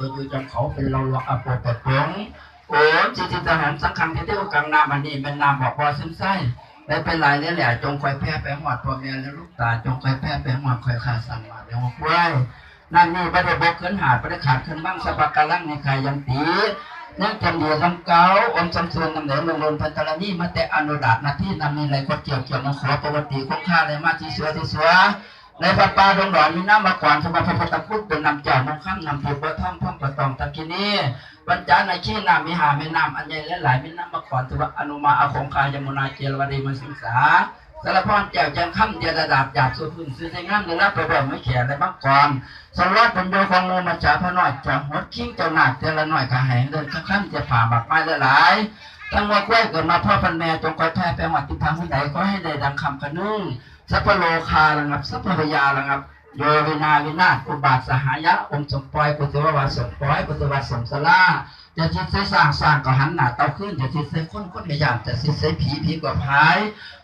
ตัวอยู่จำเขาเป็นเราหลอกอโปปะปงโอ้จิติทหารสังขังเที่ยวกลางน้ำอันนี้เป็นน้ำบอกว่าซึมไส้และเป็นลายนี่แหละ จงคอยแพ้ไปหอดพ่อแม่และลูกตา จงคอยแพ้ไปหอดคอยขาสั่งมาเดี๋ยวหอกว้นั่นนี่ประเดี๋ยวบกขึ้นหาดประเดี๋ยวขาดขึ้นบ้างสปากการังในใครยังตีนั่งจำเดียวทำเก้าอมจำส่วนนำเหนือลงลนพันธรณีมาแต่อนุดาตนาที่นำมีอะไรก็เกี่ยวเกี่ยวมาขอปกติคงค่าเลยมาที่เสือที่เสือ ในพระปาดงดอนมีน้ำมาก่อนสมบัติพระพุทธคุณเป็นนำจ้ามงคั้นนำถูกประท่อมพ่อมประตองตะกินีปัญจาในขี้น้ำมีหาไม่น้ำอันใหญ่และหลายมีน้ำมาก่อนสมบัติอนุมาอาคงคายมุนาเจรวดีมันสิงสาสารพรแก้วจังค่ำเดียดดาบหยาบสุดพื้นซื้อในงามในรับไปแบบไม่แข่ในบางก่อนสารวัตรเป็นโยของโมมาจากพระน้อยจากหัวคิงเจ้าหนักเจรน้อยกระหงเดินข้างๆจะผ่าบักไม้หลาย ตั้งว่าแก้เกิดมาพ่อพันแม่จงคอยแพ้ไปวัดติพังที่ไหนก็ให้ได้ดังคำกระนึ่งสัพพโลคาระงับสัพพยาระงับ โยวินาวินาศอุบาทสหายะองค์สมปอยปุตตววาสมปอยปุตตวาสมสลาจะชิดใส่สร้างสร้างก็หันหน้าเต้าขึ้นจะชิดใส่คนคนขยันจะชิดใส่ผีผีกว่าพาย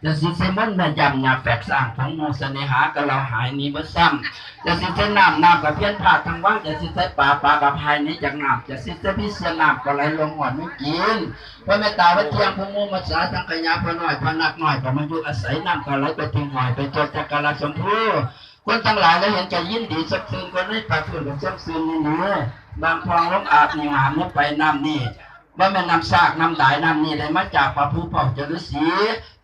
จะชิดใส่มนต์แม่ยำยาแฝกสร้างของโมเสนหากับเราหายนี้บ่ซ้ำจะชิดใส่น้ำน้ำกับเพี้ยนผาดทางว่างจะชิดใส่ป่าป่ากับพายนี้จากน้ำจะชิดใส่พิเศษน้ำก็ไหลลงหอดไม่กินพระเมตตาวัเทียงพระโมมัสสาสังขยาพระน้อยพระนักน้อยก็มาอยู่อาศัยน้ำก็ไหลไปทิ้งหอยไปจดจักรราชมพู คนทั้งหลายแล้วเห็นใจยินดีสักคืนคนให้ปากคืนกับสักคืนนี่เนื้อบางพองลงอาบนี่หามนี่ไปน้ำนี่ว่าแม่นำซากน้ำดายน้ำนี่ได้มาจากพระผู้เผ่าจรุสี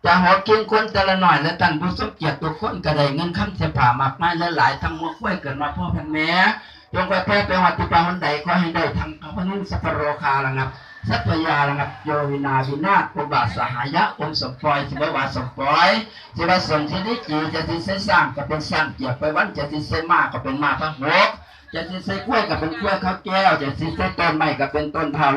จะหอกินคนแต่ละหน่อยและท่านผู้สมเกียรติตัวคนก็ได้เงินคำเสียผ่ามากมายและหลายทั้งมัวคุ้ยเกิดมาพ่อพันแม่จงไปแพ้ไปวัดติปาวันใดก็ให้ได้ทั้งพระนุ่งสัพพโรคาระงับ สัตยาระงับโยวินาวินาอุบาสหายะองสมปอยสิบวาสมปอยสิบสมที่นิจีจะสิเสสร้างก็เป็นสร้างเกียรไปวันจะสิเสมาก็เป็นมาพระหกจะสิเสกล้วยก็เป็นกล้วยข้าวแก้วจะสิเสต้นไม้ก็เป็นต้นเผา